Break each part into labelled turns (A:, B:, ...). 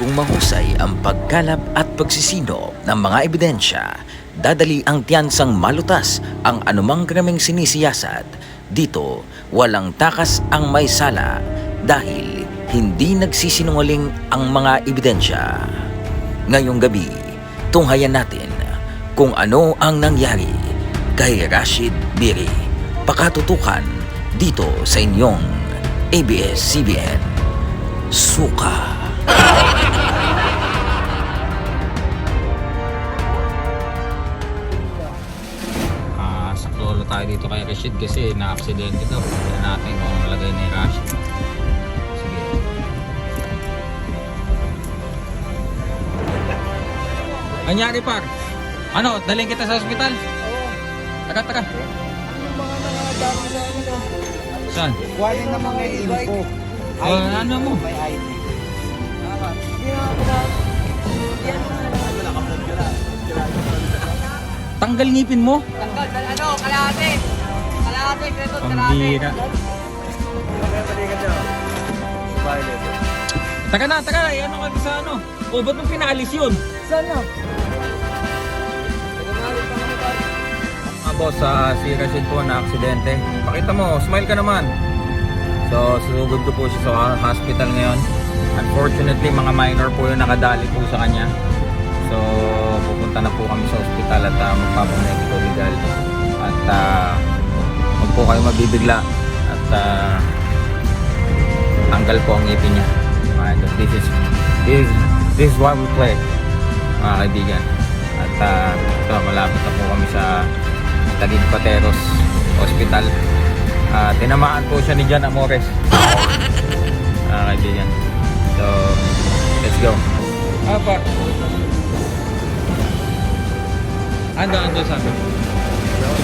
A: Kung mahusay ang pagkalap at pagsisino ng mga ebidensya, dadali ang tiyansang malutas ang anumang kraming sinisiyasat. Dito, walang takas ang may sala dahil hindi nagsisinungaling ang mga ebidensya. Ngayong gabi, tunghayan natin kung ano ang nangyari kay Rashid Biri. Pakatutukan dito sa inyong ABS-CBN. Suka.
B: Rashid kasi na-aksidente daw. Tignan natin kung anong lagay ni Rashid. Sige. Anyari par? Ano, dalhin kita sa ospital? Taga, taga. Saan?
C: Kuhanin na mga info.
B: Oh, ano mo?
C: May ID.
B: Tanggal ngipin mo?
D: Tanggal, ano, kalahati.
B: Pambira. Taga na, taga. Eh, ano ka sa ano? O, ba't mo pinalis yun?
D: Sana.
B: Mga boss, ah, si Rashid po na aksidente. Pakita mo, smile ka naman. So, susugod ko po siya sa hospital ngayon. Unfortunately, mga minor po yung nakadali po sa kanya. So, pupunta na po kami sa hospital at uh, magpapamedical legal. At uh, huwag po kayo mabibigla. At uh, tanggal po ang ngipin niya. Mga. This is, this, is- this is why we play, mga kaibigan. At uh, ito, malapit na po kami sa Taguig Pateros Hospital. Ah, tinamaan po siya ni Jan Amores. Ah, kaibigan. So, let's go. Pa. Ando, ando sa akin.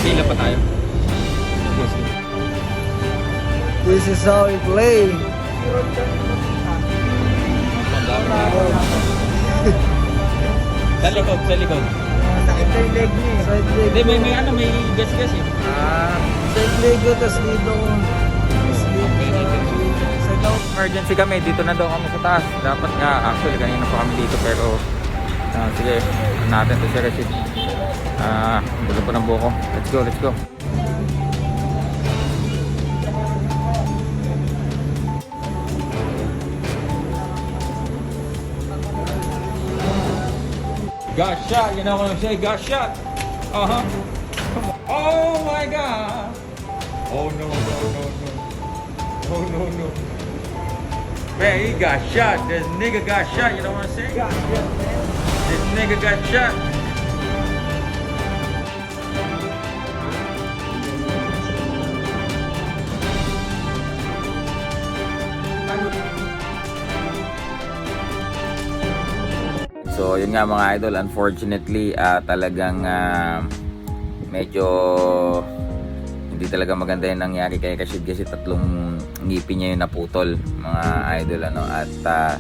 B: Pila pa tayo.
C: This is how we play.
B: Sa likod, sa likod.
C: Sakit na yung leg niya eh. Side leg.
B: Hindi, may, may ano, may gas-gas eh.
C: Ah, side leg ko, tas dito ko.
B: Emergency kami, dito na daw kami sa taas. Dapat nga, actually kanina pa kami dito pero ah, sige, natin to si Rashid. Ah, gulo po ng buko. Let's go, let's go. Got shot, you know what I'm saying? Got shot. Uh-huh. Oh my god. Oh no, no, no, no. Oh no, no. Man, he got shot. This nigga got shot, you know what I'm saying? This nigga got shot. So, yun nga mga idol, unfortunately, ah, talagang ah, medyo hindi talaga maganda yung nangyari kay Rashid kasi tatlong ngipin niya yung naputol mga idol ano? At ah,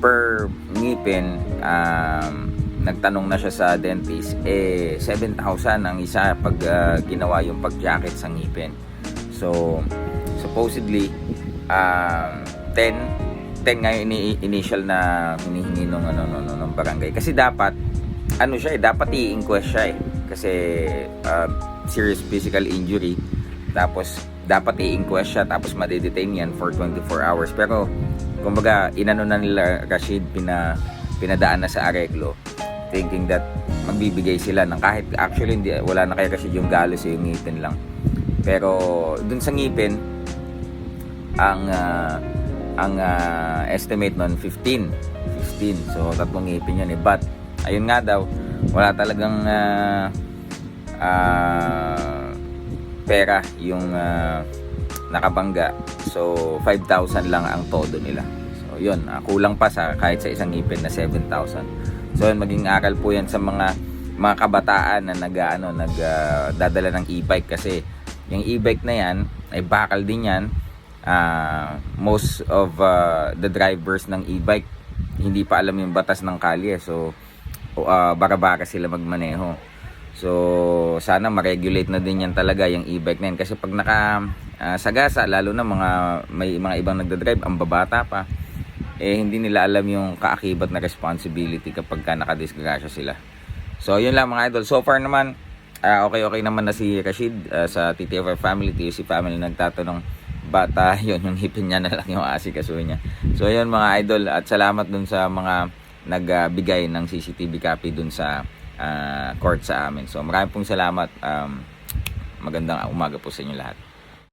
B: per ngipin um, nagtanong na siya sa dentist eh 7,000 ang isa pag ah, ginawa yung pag-jacket sa ngipin. So supposedly um, 10 10 nga yung ini- initial na hinihingi nung ano no, no, ng barangay. Kasi dapat ano siya eh dapat i-inquest siya eh. Kasi uh, serious physical injury. Tapos dapat i-inquest siya tapos madedetain yan for 24 hours. Pero kumbaga inano na nila Rashid pina, pinadaan na sa areklo thinking that magbibigay sila ng kahit actually hindi, wala na kay Rashid yung galos yung ngipin lang. Pero dun sa ngipin ang ah, ang ah, estimate nun 15 15 so tatlong ngipin yun eh. But ayun nga daw wala talagang ah, ah, pera yung ah, nakabangga. So 5,000 lang ang todo nila. So yun ah, kulang pa sa kahit sa isang ngipin na 7,000 so yun maging aral po yan sa mga mga kabataan na nag ano nag ah, dadala ng e-bike. Kasi yung e-bike na yan ay bakal din yan Ah, most of ah, the drivers ng e-bike hindi pa alam yung batas ng kalye so uh, bara-bara sila magmaneho so sana ma-regulate na din yan talaga yung e-bike na yan kasi pag naka ah, sagasa lalo na mga may mga ibang nagda-drive ang babata pa eh hindi nila alam yung kaakibat na responsibility kapag ka nakadisgrasya sila. So, yun lang mga idol. So far naman, ah, okay-okay naman na si Rashid ah, sa TTFR family, TUC family nagtatanong bata, yun yung hipin niya na lang yung asikaso niya. So, yun mga idol. At salamat dun sa mga nagbigay ng CCTV copy dun sa ah, court sa amin. So, maraming pong salamat. Um, magandang umaga po sa inyo lahat.